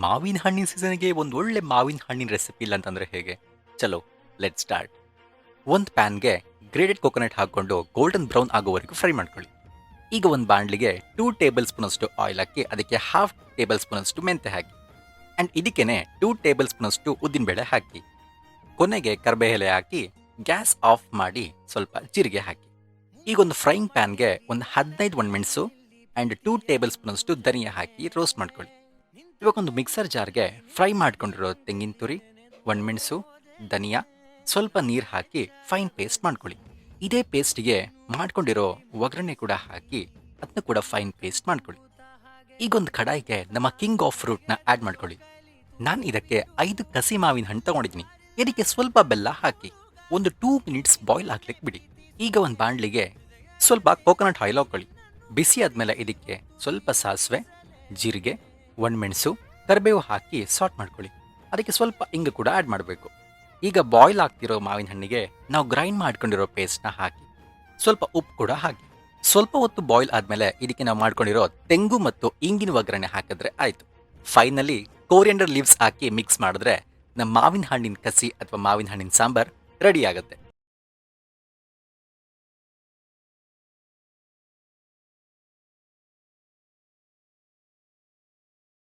ಮಾವಿನ ಹಣ್ಣಿನ ಸೀಸನ್ಗೆ ಒಂದು ಒಳ್ಳೆ ಮಾವಿನ ಹಣ್ಣಿನ ರೆಸಿಪಿ ಇಲ್ಲ ಅಂತಂದ್ರೆ ಹೇಗೆ? ಚಲೋ ಲೆಟ್ ಸ್ಟಾರ್ಟ್ ಒಂದು ಪ್ಯಾನ್ಗೆ ಗ್ರೇಡೆಡ್ ಕೊಕೊನಟ್ ಹಾಕ್ಕೊಂಡು ಗೋಲ್ಡನ್ ಬ್ರೌನ್ ಆಗೋವರೆಗೂ ಫ್ರೈ ಮಾಡ್ಕೊಳ್ಳಿ. ಈಗ ಒಂದು ಬಾಣಲಿಗೆ ಟೂ ಟೇಬಲ್ ಸ್ಪೂನ್ ಅಷ್ಟು ಆಯಿಲ್ ಹಾಕಿ, ಅದಕ್ಕೆ ಹಾಫ್ ಟೇಬಲ್ ಸ್ಪೂನ್ ಅಷ್ಟು ಮೆಂತೆ ಹಾಕಿ. ಆ್ಯಂಡ್ ಇದಕ್ಕೇನೆ ಟೂ ಟೇಬಲ್ ಸ್ಪೂನ್ ಅಷ್ಟು ಉದ್ದಿನಬೇಳೆ ಹಾಕಿ. ಕೊನೆಗೆ ಕರ್ಬೇ ಎಲೆ ಹಾಕಿ ಗ್ಯಾಸ್ ಆಫ್ ಮಾಡಿ ಸ್ವಲ್ಪ ಜೀರಿಗೆ ಹಾಕಿ. ಈಗ ಒಂದು ಫ್ರೈಯಿಂಗ್ ಪ್ಯಾನ್ಗೆ ಒಂದು ಹದಿನೈದು ಒಣಮೆಣಸು ಆ್ಯಂಡ್ ಟೂ ಟೇಬಲ್ ಸ್ಪೂನ್ ಅಷ್ಟು ಧನಿಯಾ ಹಾಕಿ ರೋಸ್ಟ್ ಮಾಡ್ಕೊಳ್ಳಿ. ಇವಾಗ ಒಂದು ಮಿಕ್ಸರ್ ಜಾರ್ಗೆ ಫ್ರೈ ಮಾಡ್ಕೊಂಡಿರೋ ತೆಂಗಿನ ತುರಿ, ಒಣಮೆಣಸು, ಧನಿಯಾ, ಸ್ವಲ್ಪ ನೀರು ಹಾಕಿ ಫೈನ್ ಪೇಸ್ಟ್ ಮಾಡ್ಕೊಳ್ಳಿ. ಇದೇ ಪೇಸ್ಟ್ಗೆ ಮಾಡ್ಕೊಂಡಿರೋ ಒಗ್ಗರಣೆ ಕೂಡ ಹಾಕಿ ಅದನ್ನ ಕೂಡ ಫೈನ್ ಪೇಸ್ಟ್ ಮಾಡ್ಕೊಳ್ಳಿ. ಈಗ ಒಂದು ಕಡಾಯಿಗೆ ನಮ್ಮ ಕಿಂಗ್ ಆಫ್ ಫ್ರೂಟ್ನ ಆ್ಯಡ್ ಮಾಡ್ಕೊಳ್ಳಿ. ನಾನು ಇದಕ್ಕೆ ಐದು ಕಸಿ ಮಾವಿನ ಹಣ್ಣು ತೊಗೊಂಡಿದ್ದೀನಿ ಇದಕ್ಕೆ ಸ್ವಲ್ಪ ಬೆಲ್ಲ ಹಾಕಿ ಒಂದು ಟೂ ಮಿನಿಟ್ಸ್ ಬಾಯ್ಲ್ ಹಾಕ್ಲಿಕ್ಕೆ ಬಿಡಿ. ಈಗ ಒಂದು ಬಾಣಲಿಗೆ ಸ್ವಲ್ಪ ಕೋಕೋನಟ್ ಆಯಿಲ್ ಹಾಕೊಳ್ಳಿ. ಬಿಸಿ ಆದಮೇಲೆ ಇದಕ್ಕೆ ಸ್ವಲ್ಪ ಸಾಸಿವೆ, ಜೀರಿಗೆ ಒಣಮೆಣಸು ಕರಿಬೇವು ಹಾಕಿ ಸಾಲ್ಟ್ ಮಾಡ್ಕೊಳ್ಳಿ. ಅದಕ್ಕೆ ಸ್ವಲ್ಪ ಇಂಗು ಕೂಡ ಆ್ಯಡ್ ಮಾಡಬೇಕು. ಈಗ ಬಾಯ್ಲ್ ಆಗ್ತಿರೋ ಮಾವಿನ ಹಣ್ಣಿಗೆ ನಾವು ಗ್ರೈಂಡ್ ಮಾಡ್ಕೊಂಡಿರೋ ಪೇಸ್ಟ್ನ ಹಾಕಿ, ಸ್ವಲ್ಪ ಉಪ್ಪು ಕೂಡ ಹಾಕಿ. ಸ್ವಲ್ಪ ಹೊತ್ತು ಬಾಯ್ಲ್ ಆದಮೇಲೆ ಇದಕ್ಕೆ ನಾವು ಮಾಡ್ಕೊಂಡಿರೋ ತೆಂಗು ಮತ್ತು ಇಂಗಿನ ಒಗ್ಗರಣೆ ಹಾಕಿದ್ರೆ ಆಯಿತು. ಫೈನಲಿ ಕೋರಿಯಂಡರ್ ಲೀವ್ಸ್ ಹಾಕಿ ಮಿಕ್ಸ್ ಮಾಡಿದ್ರೆ ನಮ್ಮ ಮಾವಿನ ಹಣ್ಣಿನ ಕಸಿ ಅಥವಾ ಮಾವಿನ ಹಣ್ಣಿನ ಸಾಂಬಾರ್ ರೆಡಿ ಆಗುತ್ತೆ.